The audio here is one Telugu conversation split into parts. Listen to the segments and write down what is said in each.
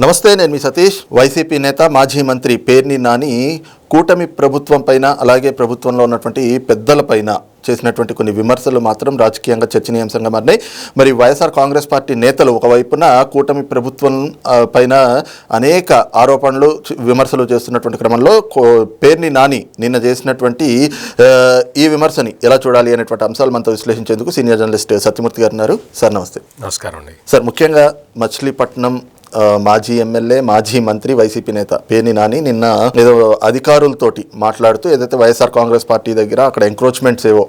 నమస్తే నేను మీ సతీష్. వైసీపీ నేత మాజీ మంత్రి పేర్ని నాని కూటమి ప్రభుత్వం పైన అలాగే ప్రభుత్వంలో ఉన్నటువంటి పెద్దల పైన చేసినటువంటి కొన్ని విమర్శలు మాత్రం రాజకీయంగా చర్చనీయాంశంగా మారినాయి. మరి వైఎస్ఆర్ కాంగ్రెస్ పార్టీ నేతలు ఒకవైపున కూటమి ప్రభుత్వం పైన అనేక ఆరోపణలు విమర్శలు చేస్తున్నటువంటి క్రమంలో కో- పేర్ని నాని నిన్న చేసినటువంటి ఈ విమర్శని ఎలా చూడాలి అనేటువంటి అంశాలు మనతో విశ్లేషించేందుకు సీనియర్ జర్నలిస్ట్ సత్యమూర్తి గారు ఉన్నారు. సార్ నమస్తే. నమస్కారం అండి. సార్ ముఖ్యంగా మచిలీపట్నం మాజీ ఎమ్మెల్యే మాజీ మంత్రి వైసీపీ నేత పేని నాని నిన్న ఏదో అధికారులతోటి మాట్లాడుతూ ఏదైతే వైఎస్ఆర్ కాంగ్రెస్ పార్టీ దగ్గర అక్కడ ఎంక్రోచ్మెంట్స్ ఏవో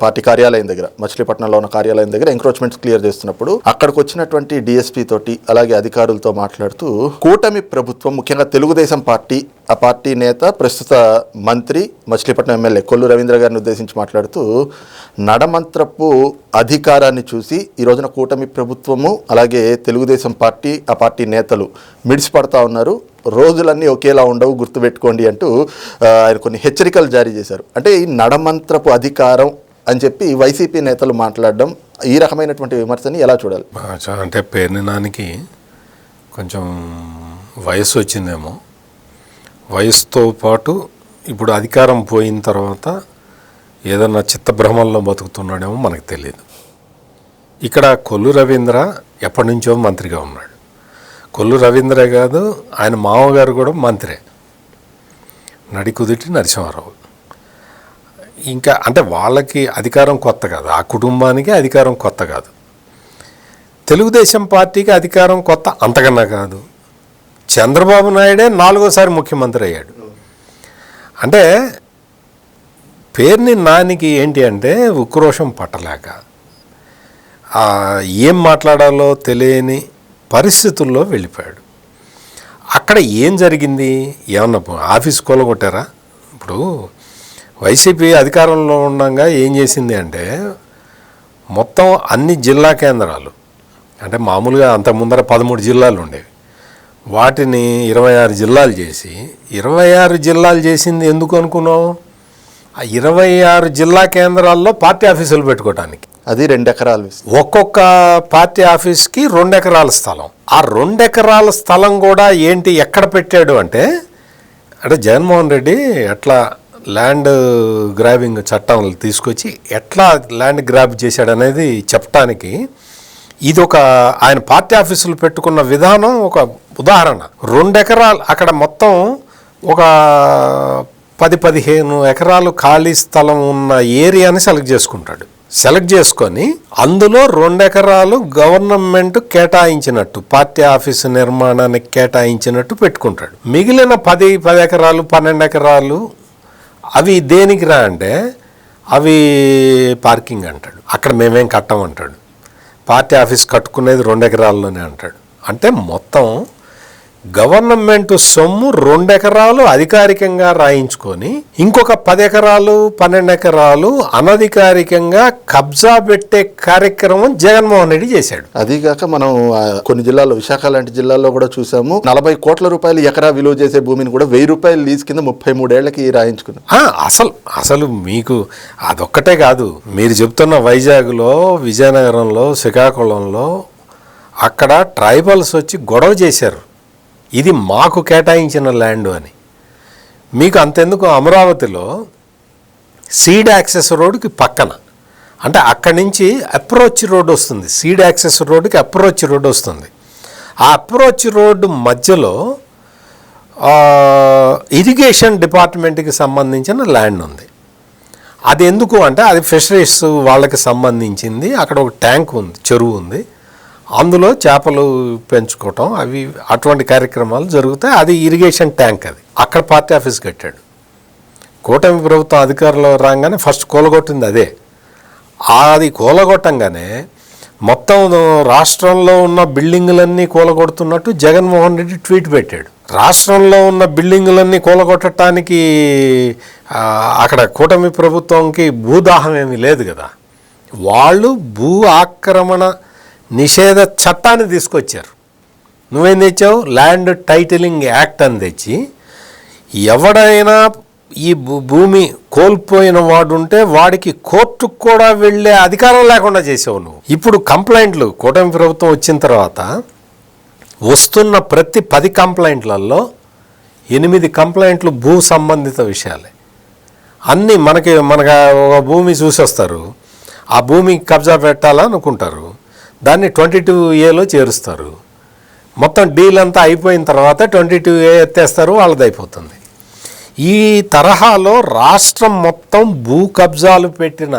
పార్టీ కార్యాలయం దగ్గర మచిలీపట్నంలో ఉన్న కార్యాలయం దగ్గర ఎంక్రోచ్మెంట్స్ క్లియర్ చేస్తున్నప్పుడు అక్కడికి వచ్చినటువంటి డిఎస్పీ తోటి అలాగే అధికారులతో మాట్లాడుతూ కూటమి ప్రభుత్వం ముఖ్యంగా తెలుగుదేశం పార్టీ ఆ పార్టీ నేత ప్రస్తుత మంత్రి మచిలీపట్నం ఎమ్మెల్యే కొల్లు రవీంద్ర గారిని ఉద్దేశించి మాట్లాడుతూ నడమంత్రపు అధికారాన్ని చూసి ఈ రోజున కూటమి ప్రభుత్వము అలాగే తెలుగుదేశం పార్టీ ఆ పార్టీ నేతలు మిడిసిపడతా ఉన్నారు. రోజులన్నీ ఒకేలా ఉండవు గుర్తుపెట్టుకోండి అంటూ ఆయన కొన్ని హెచ్చరికలు జారీ చేశారు. అంటే ఈ నడమంత్రపు అధికారం అని చెప్పి వైసీపీ నేతలు మాట్లాడడం ఈ రకమైనటువంటి విమర్శని ఎలా చూడాలి? అంటే పేర్ని నానికి కొంచెం వయసు వచ్చిందేమో. వయసుతో పాటు ఇప్పుడు అధికారం పోయిన తర్వాత ఏదన్నా చిత్తభ్రమంలో బతుకుతున్నాడేమో మనకు తెలియదు. ఇక్కడ కొల్లు రవీంద్ర ఎప్పటి నుంచో మంత్రిగా ఉన్నాడు. కొల్లు రవీంద్రే కాదు ఆయన మామగారు కూడా మంత్రే. నడికుదిటి నరసింహారావు. ఇంకా అంటే వాళ్ళకి అధికారం కొత్త కాదు ఆ కుటుంబానికి అధికారం కొత్త కాదు. తెలుగుదేశం పార్టీకి అధికారం కొత్త అంతకన్నా కాదు. చంద్రబాబు నాయుడే నాలుగోసారి ముఖ్యమంత్రి అయ్యాడు. అంటే పేరుని నానికి ఏంటి అంటే ఉక్రోషం పట్టలేక ఏం మాట్లాడాలో తెలియని పరిస్థితుల్లో వెళ్ళిపోయాడు. అక్కడ ఏం జరిగింది? ఏమన్నా ఆఫీస్ కూలగొట్టారా? ఇప్పుడు వైసీపీ అధికారంలో ఉండగా ఏం చేసింది అంటే మొత్తం అన్ని జిల్లా కేంద్రాలు అంటే మామూలుగా అంత ముందర పదమూడు జిల్లాలు ఉండేవి. వాటిని ఇరవై ఆరు జిల్లాలు చేసి ఇరవై ఆరు జిల్లాలు చేసింది ఎందుకు అనుకున్నావు? ఆ ఇరవై ఆరు జిల్లా కేంద్రాల్లో పార్టీ ఆఫీసులు పెట్టుకోవడానికి అది రెండు ఎకరాలు ఒక్కొక్క పార్టీ ఆఫీస్కి రెండు ఎకరాల స్థలం. ఆ రెండు ఎకరాల స్థలం కూడా ఏంటి ఎక్కడ పెట్టాడు అంటే అంటే జగన్మోహన్ రెడ్డి ఎట్లా ల్యాండ్ గ్రాబింగ్ చట్టం తీసుకొచ్చి ఎట్లా ల్యాండ్ గ్రాబ్ చేశాడు అనేది చెప్పడానికి ఇది ఒక ఆయన పార్టీ ఆఫీసులు పెట్టుకున్న విధానం ఒక ఉదాహరణ. రెండు ఎకరాలు అక్కడ మొత్తం ఒక పది పదిహేను ఎకరాలు ఖాళీ స్థలం ఉన్న ఏరియాని సెలెక్ట్ చేసుకుంటాడు. సెలెక్ట్ చేసుకొని అందులో రెండు ఎకరాలు గవర్నమెంట్ కేటాయించినట్టు పార్టీ ఆఫీసు నిర్మాణానికి కేటాయించినట్టు పెట్టుకుంటాడు. మిగిలిన పది పది ఎకరాలు పన్నెండు ఎకరాలు అవి దేనికి రా అంటే అవి పార్కింగ్ అంటాడు. అక్కడ మేమేం కట్టమంటాడు పార్టీ ఆఫీస్ కట్టుకునేది రెండు ఎకరాల్లోనే అంటాడు. అంటే మొత్తం గవర్నమెంట్ సొమ్ము రెండు ఎకరాలు అధికారికంగా రాయించుకొని ఇంకొక పది ఎకరాలు పన్నెండు ఎకరాలు అనధికారికంగా కబ్జా పెట్టే కార్యక్రమం జగన్మోహన్ రెడ్డి చేశాడు. అదీగాక మనం కొన్ని జిల్లాల్లో విశాఖ లాంటి జిల్లాల్లో కూడా చూసాము నలభై కోట్ల రూపాయలు ఎకరా విలువ చేసే భూమిని కూడా వెయ్యి రూపాయలు లీజ్ కింద ముప్పై మూడేళ్ళకి రాయించుకున్నాం. అసలు అసలు మీకు అదొక్కటే కాదు. మీరు చెప్తున్న వైజాగ్లో విజయనగరంలో శ్రీకాకుళంలో అక్కడ ట్రైబల్స్ వచ్చి గొడవ చేశారు. ఇది మాకు కేటాయించిన ల్యాండ్ అని. మీకు అంతెందుకు అమరావతిలో సీడ్ యాక్సెస్ రోడ్డుకి పక్కన అంటే అక్కడి నుంచి అప్రోచ్ రోడ్ వస్తుంది. సీడ్ యాక్సెస్ రోడ్డుకి అప్రోచ్ రోడ్ వస్తుంది. ఆ అప్రోచ్ రోడ్డు మధ్యలో ఇరిగేషన్ డిపార్ట్మెంట్కి సంబంధించిన ల్యాండ్ ఉంది. అది ఎందుకు అంటే అది ఫిషరీస్ వాళ్ళకి సంబంధించింది. అక్కడ ఒక ట్యాంక్ ఉంది చెరువు ఉంది. అందులో చేపలు పెంచుకోవటం అవి అటువంటి కార్యక్రమాలు జరుగుతాయి. అది ఇరిగేషన్ ట్యాంక్ అది. అక్కడ పార్టీ ఆఫీస్ కట్టాడు. కూటమి ప్రభుత్వం అధికారంలో రాగానే ఫస్ట్ కూలగొట్టింది అదే. అది కూలగొట్టంగానే మొత్తం రాష్ట్రంలో ఉన్న బిల్డింగులన్నీ కూలగొడుతున్నట్టు జగన్మోహన్ రెడ్డి ట్వీట్ పెట్టాడు. రాష్ట్రంలో ఉన్న బిల్డింగులన్నీ కూలగొట్టడానికి అక్కడ కూటమి ప్రభుత్వంకి భూదాహం ఏమీ లేదు కదా. వాళ్ళు భూ ఆక్రమణ నిషేధ చట్టాన్ని తీసుకొచ్చారు. నువ్వేం తెచ్చావు? ల్యాండ్ టైటిలింగ్ యాక్ట్ అని తెచ్చి ఎవడైనా ఈ భూమి కోల్పోయిన వాడు ఉంటే వాడికి కోర్టుకు కూడా వెళ్ళే అధికారం లేకుండా చేసావు నువ్వు. ఇప్పుడు కంప్లైంట్లు కూటమి ప్రభుత్వం వచ్చిన తర్వాత వస్తున్న ప్రతి పది కంప్లైంట్లలో ఎనిమిది కంప్లైంట్లు భూ సంబంధిత విషయాలే. అన్నీ మనకి మనకు ఒక భూమి చూసేస్తారు. ఆ భూమి కబ్జా పెట్టాలనుకుంటారు. దాన్ని ట్వంటీ టూ ఏలో చేరుస్తారు. మొత్తం డీల్ అంతా అయిపోయిన తర్వాత ట్వంటీ టూ ఏ ఎత్తేస్తారు వాళ్ళది అయిపోతుంది ఈ తరహాలో రాష్ట్రం మొత్తం భూ కబ్జాలు పెట్టిన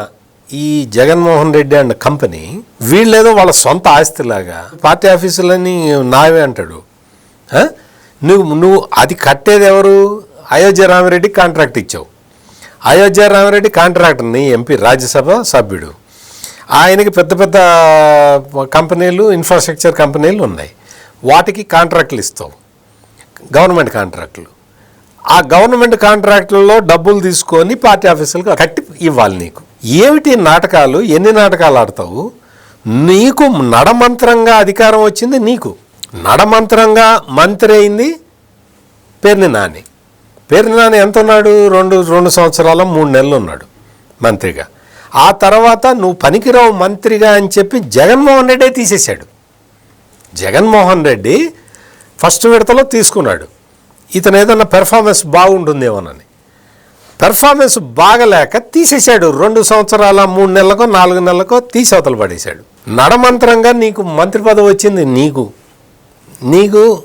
ఈ జగన్మోహన్ రెడ్డి అండ్ కంపెనీ వీళ్ళేదో వాళ్ళ సొంత ఆస్తిలాగా పార్టీ ఆఫీసులని నావే అంటాడు. నువ్వు నువ్వు అది కట్టేది ఎవరు? అయోధ్య రామిరెడ్డి కాంట్రాక్ట్ ఇచ్చావు. అయోధ్య రామిరెడ్డి కాంట్రాక్టర్ని ఎంపీ రాజ్యసభ సభ్యుడు. ఆయనకి పెద్ద పెద్ద కంపెనీలు ఇన్ఫ్రాస్ట్రక్చర్ కంపెనీలు ఉన్నాయి. వాటికి కాంట్రాక్టులు ఇస్తావు గవర్నమెంట్ కాంట్రాక్టులు. ఆ గవర్నమెంట్ కాంట్రాక్టులలో డబ్బులు తీసుకొని పార్టీ ఆఫీసులకు కట్టి ఇవ్వాలి నీకు. ఏమిటి నాటకాలు? ఎన్ని నాటకాలు ఆడతావు? నీకు నడమంత్రంగా అధికారం వచ్చింది నీకు. నడమంత్రంగా మంత్రి అయింది పేర్ని నాని. పేర్ని నాని ఎంత ఉన్నాడు రెండు రెండు సంవత్సరాల మూడు నెలలు ఉన్నాడు మంత్రిగా. ఆ తర్వాత నువ్వు పనికిరావు మంత్రిగా అని చెప్పి జగన్మోహన్ రెడ్డే తీసేశాడు. జగన్మోహన్ రెడ్డి ఫస్ట్ విడతలో తీసుకున్నాడు. ఇతను ఏదన్నా పెర్ఫార్మెన్స్ బాగుంటుందేమోనని. పెర్ఫార్మెన్స్ బాగలేక తీసేశాడు. రెండు సంవత్సరాల మూడు నెలలకో నాలుగు నెలలకో తీసవతలు పడేశాడు. నడమంత్రంగా నీకు మంత్రి పదవి వచ్చింది నీకు. నీకు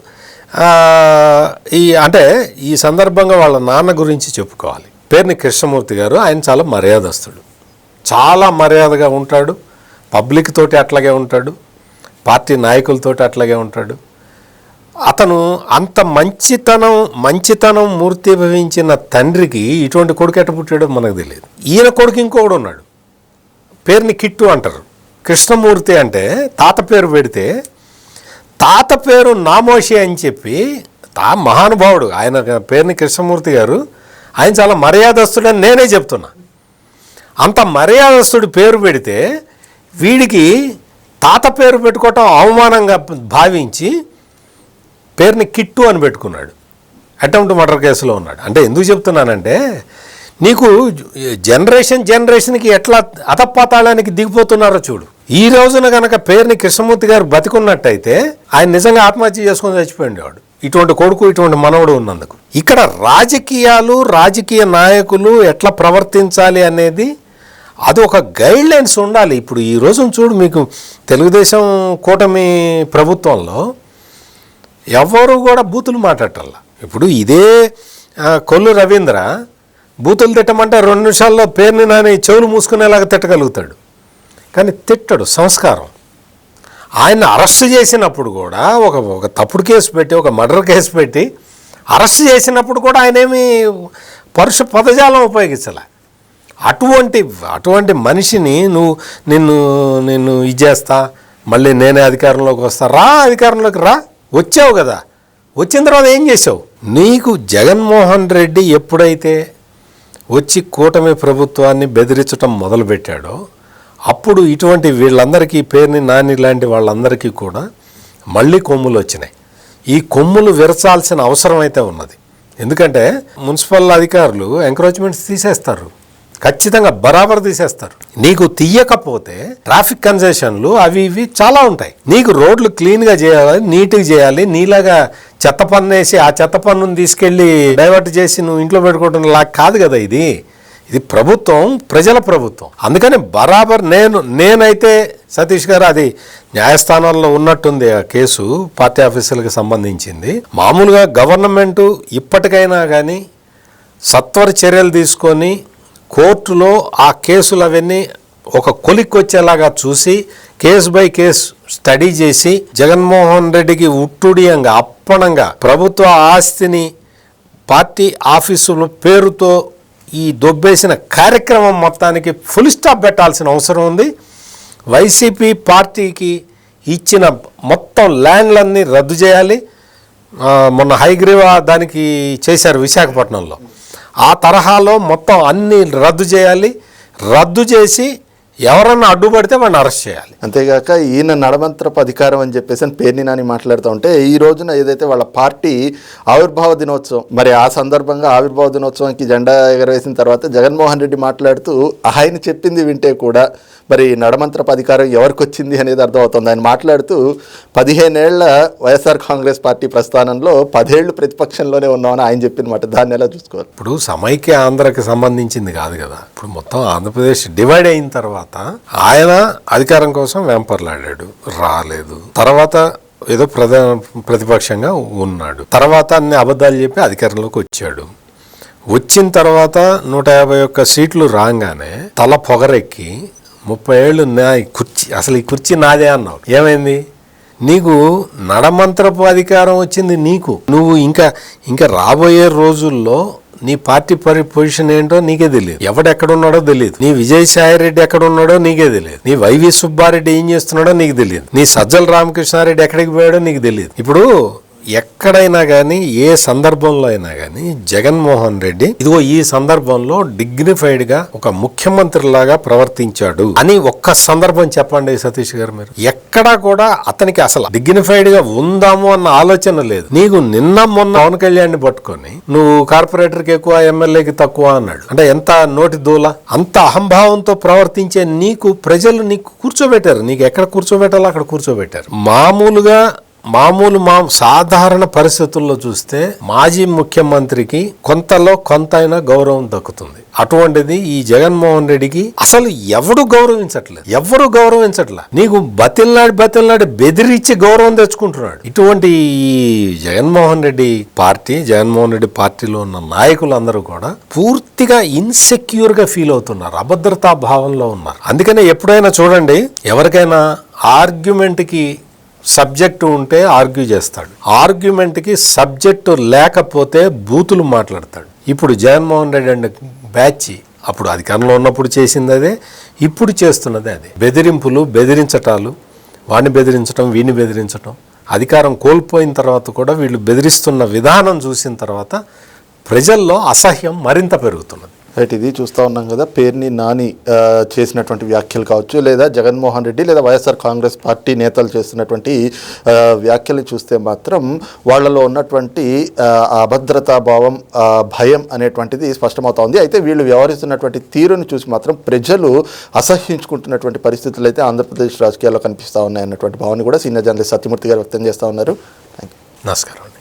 ఈ అంటే ఈ సందర్భంగా వాళ్ళ నాన్న గురించి చెప్పుకోవాలి. పేరుని కృష్ణమూర్తి గారు ఆయన చాలా మర్యాదస్తుడు. చాలా మర్యాదగా ఉంటాడు. పబ్లిక్ తోటి అట్లాగే ఉంటాడు. పార్టీ నాయకులతోటి అట్లాగే ఉంటాడు. అతను అంత మంచితనం మంచితనం మూర్తి భవించిన తండ్రికి ఇటువంటి కొడుకు ఎట్ట పుట్టాడో మనకు తెలియదు. ఈయన కొడుకు ఇంకొకడు ఉన్నాడు. పేరుని కిట్టు అంటారు. కృష్ణమూర్తి అంటే తాత పేరు పెడితే తాత పేరు నామోషి అని చెప్పి తా మహానుభావుడు ఆయన పేరుని కృష్ణమూర్తి గారు ఆయన చాలా మర్యాదస్తుడని నేనే చెప్తున్నా. అంత మర్యాదస్తుడి పేరు పెడితే వీడికి తాత పేరు పెట్టుకోవటం అవమానంగా భావించి పేరుని కిట్టు అని పెట్టుకున్నాడు. అటెంప్ట్ మర్డర్ కేసులో ఉన్నాడు. అంటే ఎందుకు చెప్తున్నానంటే నీకు జనరేషన్ జనరేషన్కి ఎట్లా అతపాతాళానికి దిగిపోతున్నారో చూడు. ఈ రోజున కనుక పేరుని కృష్ణమూర్తి గారు బతికున్నట్టయితే ఆయన నిజంగా ఆత్మహత్య చేసుకొని చచ్చిపోయిండేవాడు. ఇటువంటి కొడుకు ఇటువంటి మనవడు ఉన్నందుకు. ఇక్కడ రాజకీయాలు రాజకీయ నాయకులు ఎట్లా ప్రవర్తించాలి అనేది అది ఒక గైడ్ లైన్స్ ఉండాలి. ఇప్పుడు ఈ రోజున చూడు మీకు తెలుగుదేశం కూటమి ప్రభుత్వంలో ఎవరు కూడా బూతులు మాట్లాడాల ఇప్పుడు ఇదే కొల్లు రవీంద్ర బూతులు తిట్టమంటే రెండు నిమిషాల్లో పేరుని నాని చెవులు మూసుకునేలాగా తిట్టగలుగుతాడు. కానీ తిట్టడు సంస్కారం. ఆయన అరెస్ట్ చేసినప్పుడు కూడా ఒక ఒక తప్పుడు కేసు పెట్టి ఒక మర్డర్ కేసు పెట్టి అరెస్ట్ చేసినప్పుడు కూడా ఆయన ఏమి పరుష పదజాలం ఉపయోగించలే. అటువంటి అటువంటి మనిషిని నువ్వు నిన్ను నిన్ను ఇది చేస్తా మళ్ళీ నేనే అధికారంలోకి వస్తా రా అధికారంలోకి రా వచ్చావు కదా. వచ్చిన తర్వాత ఏం చేసావు నీకు జగన్మోహన్ రెడ్డి ఎప్పుడైతే వచ్చి కూటమి ప్రభుత్వాన్ని బెదిరించడం మొదలుపెట్టాడో అప్పుడు ఇటువంటి వీళ్ళందరికీ పేరుని నాని లాంటి వాళ్ళందరికీ కూడా మళ్ళీ కొమ్ములు వచ్చినాయి. ఈ కొమ్ములు విరచాల్సిన అవసరం అయితే ఉన్నది. ఎందుకంటే మున్సిపల్ అధికారులు ఎంక్రోచ్మెంట్స్ తీసేస్తారు. ఖచ్చితంగా బరాబర్ తీసేస్తారు. నీకు తీయకపోతే ట్రాఫిక్ కన్సెషన్లు అవి ఇవి చాలా ఉంటాయి. నీకు రోడ్లు క్లీన్గా చేయాలి నీట్గా చేయాలి నీలాగా చెత్త పన్ను వేసి ఆ చెత్త పన్నుని తీసుకెళ్ళి డైవర్ట్ చేసి నువ్వు ఇంట్లో పెట్టుకోవడం లా కాదు కదా ఇది. ఇది ప్రభుత్వం ప్రజల ప్రభుత్వం. అందుకని బరాబర్ నేను నేనైతే సతీష్ గారు అది న్యాయస్థానాల్లో ఉన్నట్టుంది ఆ కేసు పార్టీ ఆఫీసులకు సంబంధించింది. మామూలుగా గవర్నమెంట్ ఇప్పటికైనా కానీ సత్వర చర్యలు తీసుకొని కోర్టులో ఆ కేసులు అవన్నీ ఒక కొలిక్కి వచ్చేలాగా చూసి కేసు బై కేసు స్టడీ చేసి జగన్మోహన్ రెడ్డికి ఉట్టుడియంగా అప్పణంగా ప్రభుత్వ ఆస్తిని పార్టీ ఆఫీసుల పేరుతో ఈ దొబ్బేసిన కార్యక్రమం మొత్తానికి ఫుల్ స్టాప్ పెట్టాల్సిన అవసరం ఉంది. వైసీపీ పార్టీకి ఇచ్చిన మొత్తం ల్యాండ్లన్నీ రద్దు చేయాలి. మొన్న హైగ్రీవా దానికి చేశారు విశాఖపట్నంలో. ఆ తరహాలో మొత్తం అన్ని రద్దు చేయాలి. రద్దు చేసి ఎవరన్నా అడ్డుపడితే వాడిని అరెస్ట్ చేయాలి. అంతేగాక ఈయన నడమంత్రపు అధికారం అని చెప్పేసి అని పేర్ని నాని మాట్లాడుతూ ఉంటే ఈ రోజున ఏదైతే వాళ్ళ పార్టీ ఆవిర్భావ దినోత్సవం మరి ఆ సందర్భంగా ఆవిర్భావ దినోత్సవానికి జెండా ఎగరవేసిన తర్వాత జగన్మోహన్ రెడ్డి మాట్లాడుతూ ఆయన చెప్పింది వింటే కూడా మరి నడమంత్రపు అధికారం ఎవరికి వచ్చింది అనేది అర్థమవుతుంది. ఆయన మాట్లాడుతూ పదిహేనేళ్ళ వైఎస్ఆర్ కాంగ్రెస్ పార్టీ ప్రస్థానంలో పదేళ్ళు ప్రతిపక్షంలోనే ఉన్నామని ఆయన చెప్పిన మాట. దాన్ని ఎలా చూసుకోవాలి? ఇప్పుడు సమైక్య ఆంధ్రకి సంబంధించింది కాదు కదా. ఇప్పుడు మొత్తం ఆంధ్రప్రదేశ్ డివైడ్ అయిన తర్వాత తర్వాత ఆయన అధికారం కోసం వెంపర్లాడాడు. రాలేదు. తర్వాత ఏదో ప్రధాన ప్రతిపక్షంగా ఉన్నాడు. తర్వాత అన్ని అబద్ధాలు చెప్పి అధికారంలోకి వచ్చాడు. వచ్చిన తర్వాత నూట యాభై ఒక్క సీట్లు రాగానే తల పొగరెక్కి ముప్పై ఏళ్ళు నా ఈ కుర్చీ అసలు ఈ కుర్చీ నాదే అన్నావు. ఏమైంది? నీకు నడమంత్రపు అధికారం వచ్చింది నీకు. నువ్వు ఇంకా ఇంకా రాబోయే రోజుల్లో నీ పార్టీ పరి పొజిషన్ ఏంటో నీకే తెలియదు. ఎవడెక్కడున్నాడో తెలియదు. నీ విజయసాయి రెడ్డి ఎక్కడ ఉన్నాడో నీకే తెలియదు. నీ వైవి సుబ్బారెడ్డి ఏం చేస్తున్నాడో నీకు తెలియదు. నీ సజ్జల రామకృష్ణారెడ్డి ఎక్కడికి పోయాడో నీకు తెలియదు. ఇప్పుడు ఎక్కడైనా కానీ ఏ సందర్భంలో అయినా కానీ జగన్మోహన్ రెడ్డి ఇదిగో ఈ సందర్భంలో డిగ్నిఫైడ్గా ఒక ముఖ్యమంత్రి లాగా ప్రవర్తించాడు అని ఒక్క సందర్భం చెప్పండి సతీష్ గారు మీరు. ఎక్కడా కూడా అతనికి అసలు డిగ్నిఫైడ్గా ఉందాము అన్న ఆలోచన లేదు. నీకు నిన్న మొన్న పవన్ కళ్యాణ్ పట్టుకొని నువ్వు కార్పొరేటర్కి ఎక్కువ ఎమ్మెల్యేకి తక్కువ అన్నాడు. అంటే ఎంత నోటి దూల? అంత అహంభావంతో ప్రవర్తించే నీకు ప్రజలు నీకు కూర్చోబెట్టారు. నీకు ఎక్కడ కూర్చోబెట్టాలో అక్కడ కూర్చోబెట్టారు. మామూలుగా మామూలు మా సాధారణ పరిస్థితుల్లో చూస్తే మాజీ ముఖ్యమంత్రికి కొంతలో కొంత గౌరవం దక్కుతుంది. అటువంటిది ఈ జగన్మోహన్ రెడ్డికి అసలు ఎవడు గౌరవించట్లేదు. ఎవరు గౌరవించట్లే? నీకు బతిల్నాడి బతిల్నాడు బెదిరించి గౌరవం తెచ్చుకుంటున్నాడు. ఇటువంటి ఈ జగన్మోహన్ రెడ్డి పార్టీ జగన్మోహన్ రెడ్డి పార్టీలో ఉన్న నాయకులందరూ కూడా పూర్తిగా ఇన్సెక్యూర్గా ఫీల్ అవుతున్నారు. అభద్రతా భావంలో ఉన్నారు. అందుకనే ఎప్పుడైనా చూడండి ఎవరికైనా ఆర్గ్యుమెంట్కి సబ్జెక్టు ఉంటే ఆర్గ్యూ చేస్తాడు. ఆర్గ్యుమెంట్కి సబ్జెక్టు లేకపోతే బూతులు మాట్లాడతాడు. ఇప్పుడు జగన్మోహన్ రెడ్డి అండ్ బ్యాచి అప్పుడు అధికారంలో ఉన్నప్పుడు చేసింది అదే ఇప్పుడు చేస్తున్నది అదే. బెదిరింపులు బెదిరించటాలు వాడిని బెదిరించటం వీడిని బెదిరించటం అధికారం కోల్పోయిన తర్వాత కూడా వీళ్ళు బెదిరిస్తున్న విధానం చూసిన తర్వాత ప్రజల్లో అసహ్యం మరింత పెరుగుతున్నది. రైట్ ఇది చూస్తూ ఉన్నాం కదా పేర్ని నాని చేసినటువంటి వ్యాఖ్యలు కావచ్చు లేదా జగన్మోహన్ రెడ్డి లేదా వైఎస్ఆర్ కాంగ్రెస్ పార్టీ నేతలు చేస్తున్నటువంటి వ్యాఖ్యలు చూస్తే మాత్రం వాళ్ళలో ఉన్నటువంటి అభద్రతా భావం భయం అనేటువంటిది స్పష్టమవుతోంది. అయితే వీళ్ళు వ్యవహరిస్తున్నటువంటి తీరును చూసి మాత్రం ప్రజలు అసహ్యించుకుంటున్నటువంటి పరిస్థితులు అయితే ఆంధ్రప్రదేశ్ రాజకీయాల్లో కనిపిస్తూ ఉన్నాయి అన్నటువంటి భావన కూడా సీనియర్ జర్నలిస్ట్ సత్యమూర్తి గారు వ్యక్తం చేస్తూ ఉన్నారు. థ్యాంక్ యూ నమస్కారం.